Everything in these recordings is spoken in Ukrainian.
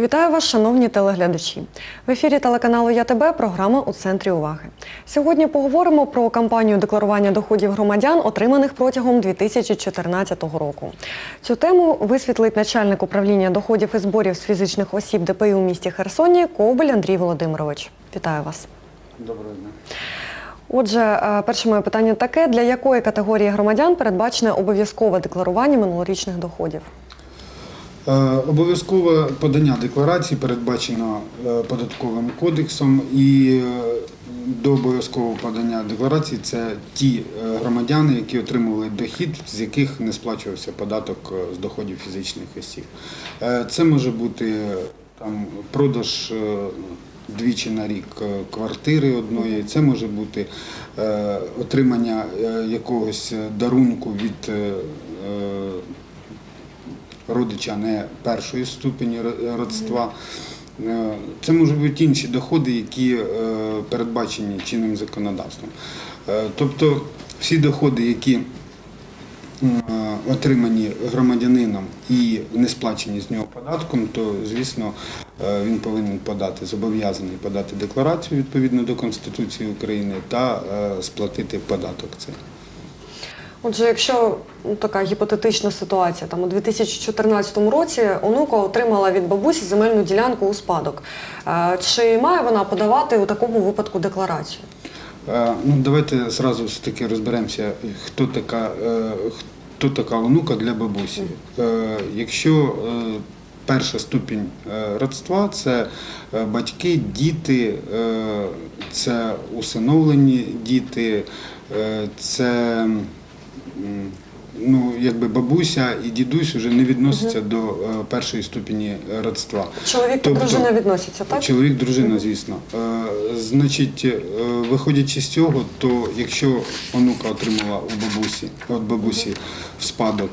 Вітаю вас, шановні телеглядачі. В ефірі телеканалу Я ТБ програма у центрі уваги. Сьогодні поговоримо про кампанію декларування доходів громадян, отриманих протягом 2014 року. Цю тему висвітлить начальник управління доходів і зборів з фізичних осіб ДПІ у місті Херсоні Коваль Андрій Володимирович. Вітаю вас. Доброго дня. Отже, е, перше моє питання таке: для якої категорії громадян передбачене обов'язкове декларування минулорічних доходів? Е, Обов'язкове подання декларації передбачено е, податковим кодексом і е, до обов'язкового подання декларації це ті громадяни, які отримували дохід, з яких не сплачувався податок з доходів фізичних осіб. Це може бути там продаж двічі на рік квартири одної, це може бути отримання якогось дарунку від родича не першої ступені родства. Е, Це можуть бути інші доходи, які е, передбачені чинним законодавством. Е, Тобто всі доходи, які отримані громадянином і не сплачені з нього податком, то звісно він повинен подати, зобов'язаний подати декларацію відповідно до Конституції України та сплатити податок цей. Отже, якщо ну, така гіпотетична ситуація, там у 2014 році онука отримала від бабусі земельну ділянку у спадок. Е, Чи має вона подавати у такому випадку декларацію? Е, Ну, давайте зразу все-таки розберемося, хто така, е, хто така онука для бабусі. Е, Якщо е, перша ступінь е, родства це е, батьки, діти, е, це усиновлені діти, е, це ну, якби бабуся і дідусь вже не відносяться до е, першої ступені родства. Чоловік та Тобто- дружина відносяться, так? Чоловік, дружина, звісно. Е, Значить, е, виходячи з цього, то якщо онука отримала у бабусі, від бабусі в спадок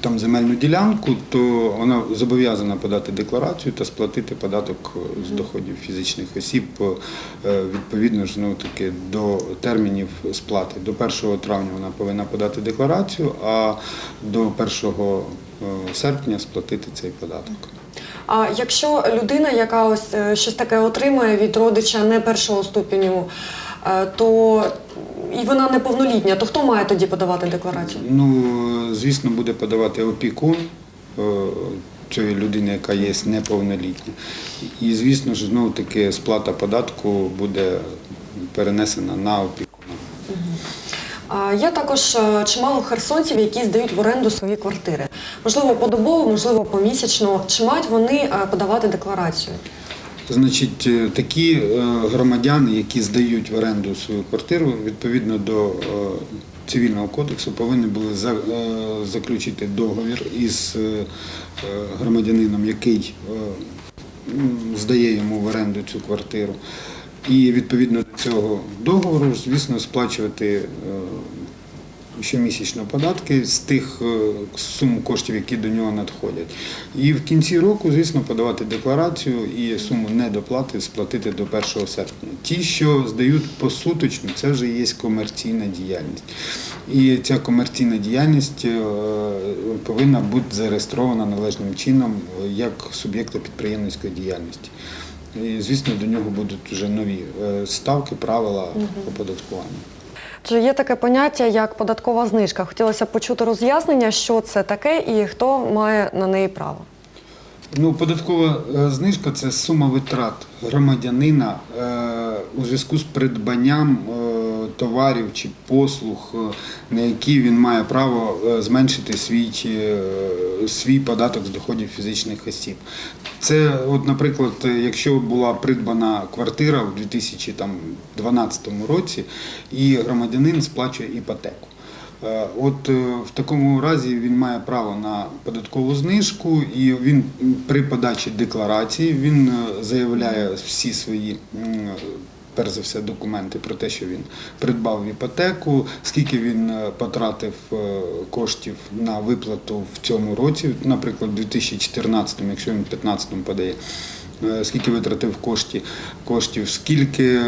там земельну ділянку, то вона зобов'язана подати декларацію та сплатити податок з доходів фізичних осіб е, відповідно ж ну, таки до термінів сплати. До 1 травня вона повинна подати декларацію, а до 1 е, серпня сплатити цей податок. А якщо людина, яка ось е, щось таке отримує від родича не першого ступеню, е, то і вона неповнолітня, то хто має тоді подавати декларацію? Ну, звісно, буде подавати опікун е, цієї людини, яка є неповнолітня. І, звісно ж, знову таки сплата податку буде перенесена на опікуна. Є також е, чимало херсонців, які здають в оренду свої квартири. Можливо, подобово, можливо, помісячно. Чи мають вони е, подавати декларацію? Значить, е, такі е, громадяни, які здають в оренду свою квартиру, відповідно до е, цивільного кодексу, повинні були заключити договір із громадянином, який здає йому в оренду цю квартиру. І відповідно до цього договору, звісно, сплачувати щомісячно податки з тих е, сум коштів, які до нього надходять. І в кінці року, звісно, подавати декларацію і суму недоплати сплатити до 1 серпня. Ті, що здають посуточно, це вже є комерційна діяльність. І ця комерційна діяльність е, повинна бути зареєстрована належним чином е, як суб'єкта підприємницької діяльності. І, звісно, до нього будуть вже нові ставки, правила оподаткування. Чи є таке поняття як податкова знижка? Хотілося б почути роз'яснення, що це таке і хто має на неї право. Ну, податкова е, знижка це сума витрат громадянина е, у зв'язку з придбанням е, товарів чи послуг, е, на які він має право е, зменшити свій, е, свій податок з доходів фізичних осіб. Це, от, наприклад, якщо була придбана квартира в 2012 році, і громадянин сплачує іпотеку. От в такому разі він має право на податкову знижку, і він при подачі декларації він заявляє всі свої. Перш за все, документи про те, що він придбав іпотеку, скільки він е, потратив е, коштів на виплату в цьому році, наприклад, у 2014, якщо він в 2015 подає, е, скільки витратив кошти, коштів, скільки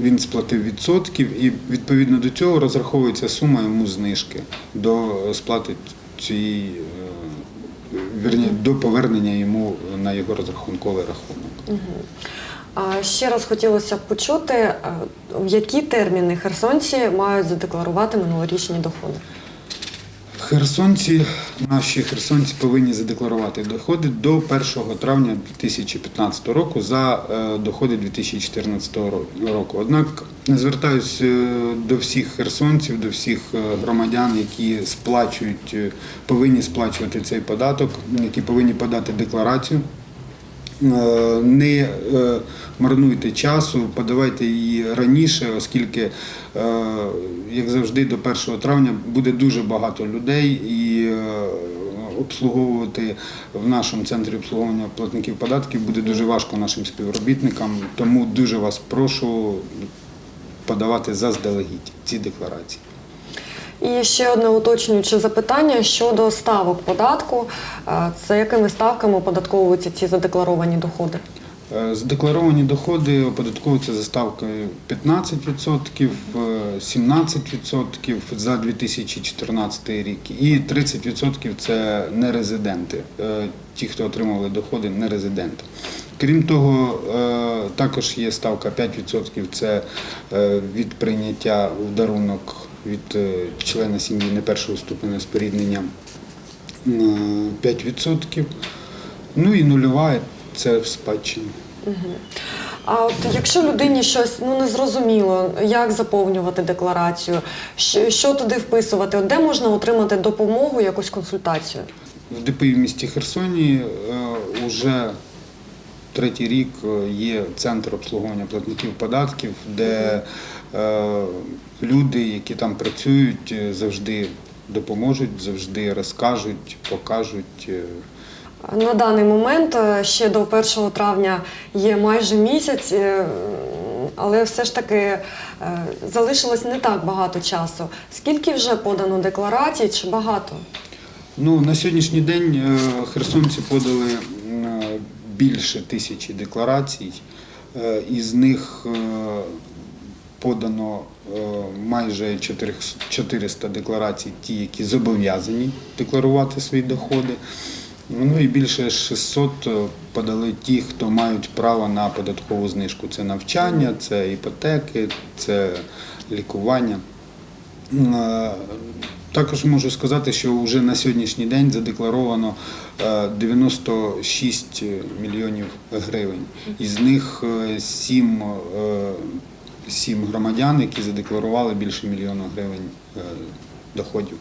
він сплатив відсотків, і відповідно до цього розраховується сума йому знижки до сплати цієї вірні, до повернення йому на його розрахунковий рахунок. Ще раз хотілося б почути, е, в які терміни херсонці мають задекларувати минулорічні доходи. Херсонці, наші херсонці повинні задекларувати доходи до 1 травня 2015 року за е, доходи 2014 року. Однак звертаюся до всіх херсонців, до всіх е, громадян, які сплачують, е, повинні сплачувати цей податок, які повинні подати декларацію. Е, Не е, марнуйте часу, подавайте її раніше, оскільки, е, як завжди, до 1 травня буде дуже багато людей і обслуговувати в нашому центрі обслуговування платників податків буде дуже важко нашим співробітникам. Тому дуже вас прошу подавати заздалегідь ці декларації. І ще одне уточнююче запитання щодо ставок податку. Е, Це якими ставками оподатковуються ці задекларовані доходи? Е, Задекларовані доходи оподатковуються за ставкою 15%, е, 17% за 2014 рік і 30% це нерезиденти, е, ті, хто отримували доходи нерезиденти. Крім того, е, також є ставка 5%, це е, від прийняття в дарунок від е, члена сім'ї не першого ступеня споріднення е, 5%. Ну і нульова це в спадщині. А от якщо людині щось ну не зрозуміло, як заповнювати декларацію, що, що туди вписувати, от де можна отримати допомогу, якусь консультацію? В ДПІ в місті Херсоні вже третій рік е, є центр обслуговування платників податків, де е, люди, які там працюють, е, завжди допоможуть, завжди розкажуть, покажуть. На даний момент ще до 1 травня є майже місяць, але все ж таки залишилось не так багато часу. Скільки вже подано декларацій чи багато? Ну, на сьогоднішній день херсонці подали більше тисячі декларацій. Е, Із них е, подано е, майже 400 400 декларацій, ті, які зобов'язані декларувати свої доходи. Ну і більше 600 подали ті, хто мають право на податкову знижку. Це навчання, це іпотеки, це лікування. Е, Також можу сказати, що вже на сьогоднішній день задекларовано е, 96 мільйонів гривень. Із них 7, 7 громадян, які задекларували більше мільйона гривень е, доходів.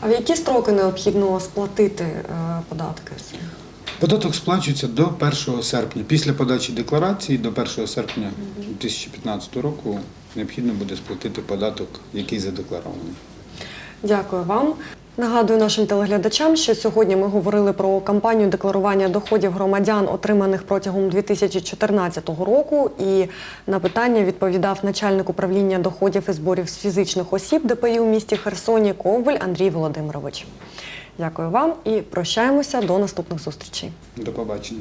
А в які строки необхідно сплатити е, податки? Податок сплачується до 1 серпня. Після подачі декларації до 1 серпня 2015 року необхідно буде сплатити податок, який задекларований. Дякую вам. Нагадую нашим телеглядачам, що сьогодні ми говорили про кампанію декларування доходів громадян, отриманих протягом 2014 року. І на питання відповідав начальник управління доходів і зборів з фізичних осіб ДПІ у місті Херсоні Ковбель Андрій Володимирович. Дякую вам і прощаємося до наступних зустрічей. До побачення.